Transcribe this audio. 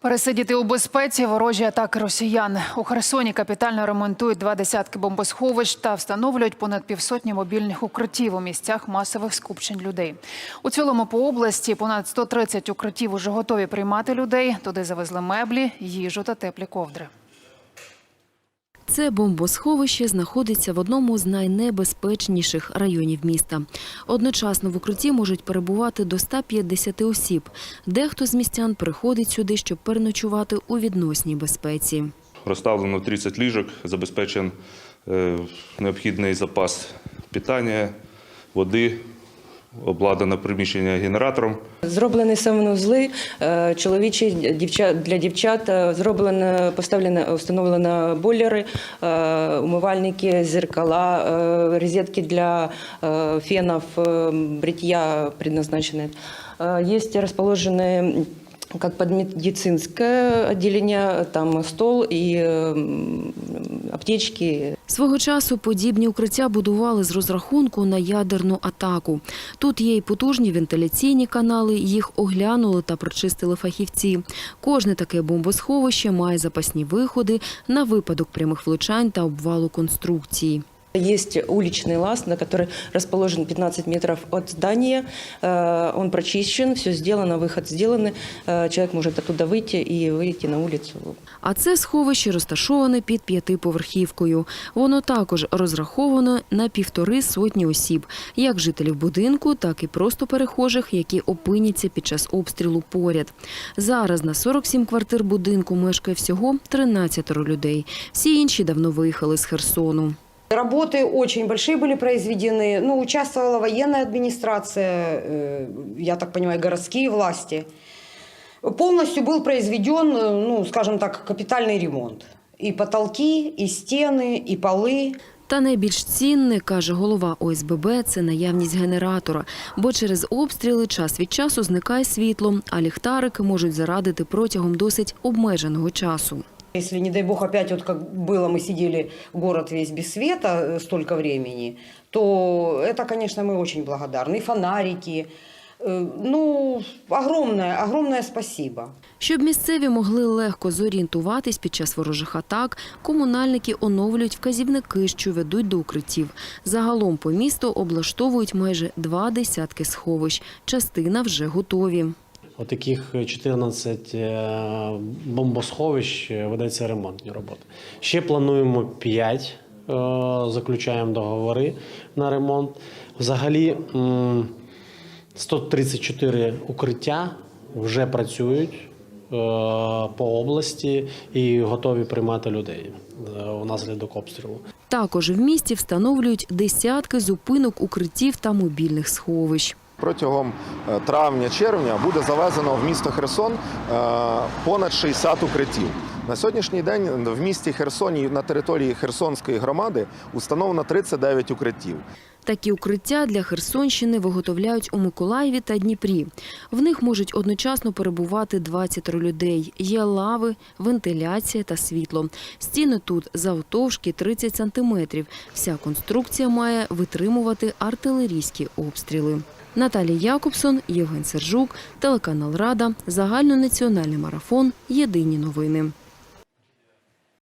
Пересидіти у безпеці ворожі атаки росіян. У Херсоні капітально ремонтують два десятки бомбосховищ та встановлюють понад півсотні мобільних укриттів у місцях масових скупчень людей. У цілому по області понад 130 укриттів уже готові приймати людей. Туди завезли меблі, їжу та теплі ковдри. Це бомбосховище знаходиться в одному з найнебезпечніших районів міста. Одночасно в укритті можуть перебувати до 150 осіб. Дехто з містян приходить сюди, щоб переночувати у відносній безпеці. Розставлено 30 ліжок, забезпечен е, необхідний запас питання, води, обладнане приміщення генератором. Зроблені санвузли е, чоловічі для дівчат. е, Зроблено поставлено встановлено бойлери, е, умивальники, зеркала, розетки для фенів, бриття предназначені. Є розположені как под медицинское отделение, там стол и аптечки, Свого часу подібні укриття будували з розрахунку на ядерну атаку. Тут є й потужні вентиляційні канали, їх оглянули та прочистили фахівці. Кожне таке бомбосховище має запасні виходи на випадок прямих влучань та обвалу конструкції. Есть уличный лаз, на который расположен 15 метров от здания. Э, Он прочищен, все сделано, выход сделан. Э, Человек может оттуда выйти и выйти на улицу. А це сховище розташоване під п'ятиповерхівкою. Воно також розраховано на півтори сотні осіб, як жителів будинку, так і просто перехожих, які опиняться під час обстрілу поряд. Зараз на 47 квартир будинку мешкає всього 13 людей. Всі інші давно виїхали з Херсону. Работы очень большие были произведены. Ну, участвовала военная администрация, э, я так понимаю, городские власти. Полностью был произведен, э, ну, скажем так, капитальный ремонт. И потолки, и стены, и полы. Та найбільш цінне, каже голова ОСББ, це наявність генератора, бо через обстріли час від часу зникає світло, а ліхтарики можуть зарадити протягом досить обмеженого часу. Если, не дай бог, опять вот как было, мы сидели, город весь без света э, столько времени, то это, конечно, мы очень благодарны. И фонарики. Э, Ну, огромное, огромное спасибо. Щоб місцеві могли легко зорієнтуватись під час ворожих атак, комунальники оновлюють вказівники, що ведуть до укриттів. Загалом по місту облаштовують майже два десятки сховищ. Частина вже готові. Отаких 14 е, бомбосховищ е, ведеться ремонтні роботи. Ще плануємо 5, е, заключаємо договори на ремонт. Взагалі м, 134 укриття вже працюють е, по області і готові приймати людей е, внаслідок обстрілу. Також в місті встановлюють десятки зупинок укриттів та мобільних сховищ. Протягом е, травня-червня буде завезено в місто Херсон е, понад 60 укриттів. На сьогоднішній день в місті Херсоні на території Херсонської громади установлено 39 укриттів. Такі укриття для Херсонщини виготовляють у Миколаєві та Дніпрі. В них можуть одночасно перебувати 20 людей. Є лави, вентиляція та світло. Стіни тут завтовшки 30 сантиметрів. Вся конструкція має витримувати артилерійські обстріли. Наталія Якобсон, Євген Сержук, телеканал Рада, загальнонаціональний марафон. Єдині новини.